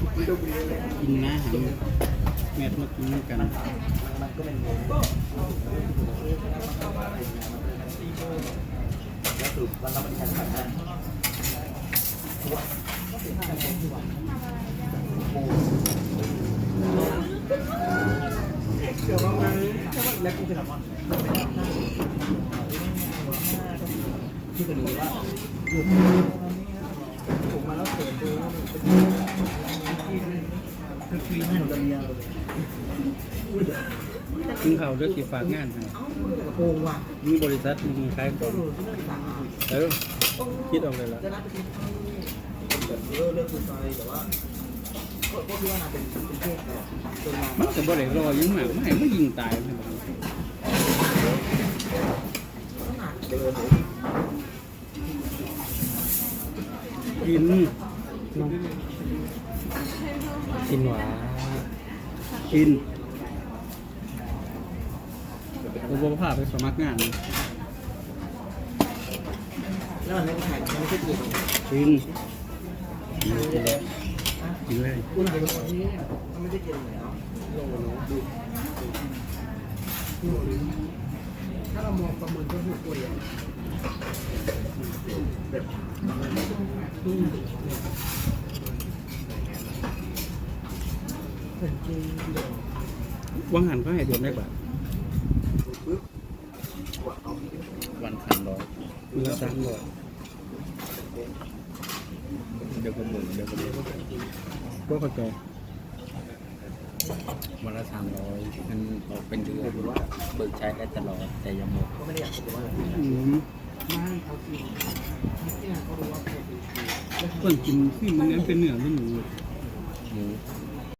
กินนะหางแมทมากินกันแล้วคือวันละมันแข่งขันกันเดี๋ยวประมาณแล้วกูจะทำว่าที่จะดูว่าผมมาแล้วเปิดดูว่าเป็นคือคุย ให้เราเรียนกินข้าวด้วยสิฝากงานให้กระโปงว่ะมีบริษัทมีขายของเออคิดออกเลยล่ะเป็นแบบเลิกคุยไปแต่ว่าก็ก็คิดว่าน่าเป็นเป็นเพศแบบจนมามันก็บ่ได้รอยังมากไม่ให้มันยิงตายมันนกิน กินหวานกินเราบ่พาไปสมัครงานแล้วมันไม่ได้ถ่ายมันไม่ใช่กินกินกินเลยกินเลยคุณเห็นคนนี้มันไม่ได้กินเลยเนาะโลโลดูถ้าเรามองประเมินก็คือตัวอย่างแบบดูเป็นจริงเดี๋ย ววังหันเขาให้เดือนได้กว่าปึ๊บวันสามร้อยมือละสามร้อยเดี๋ยวผมหมุนเดี๋ยวผมก็เข้าใจวันละสามร้อยมันออกเป็นเดือนว่าเบิกใช้ได้ตลอดแต่ยังหมดก็ไม่ได้อยากจะว่าอะไรอืมไม่เขาคือเนี่ยเขารู้ว่าเขาคือเพิ่นกินที่มันนั้นเป็นเนื้อหรือหมูหมูเ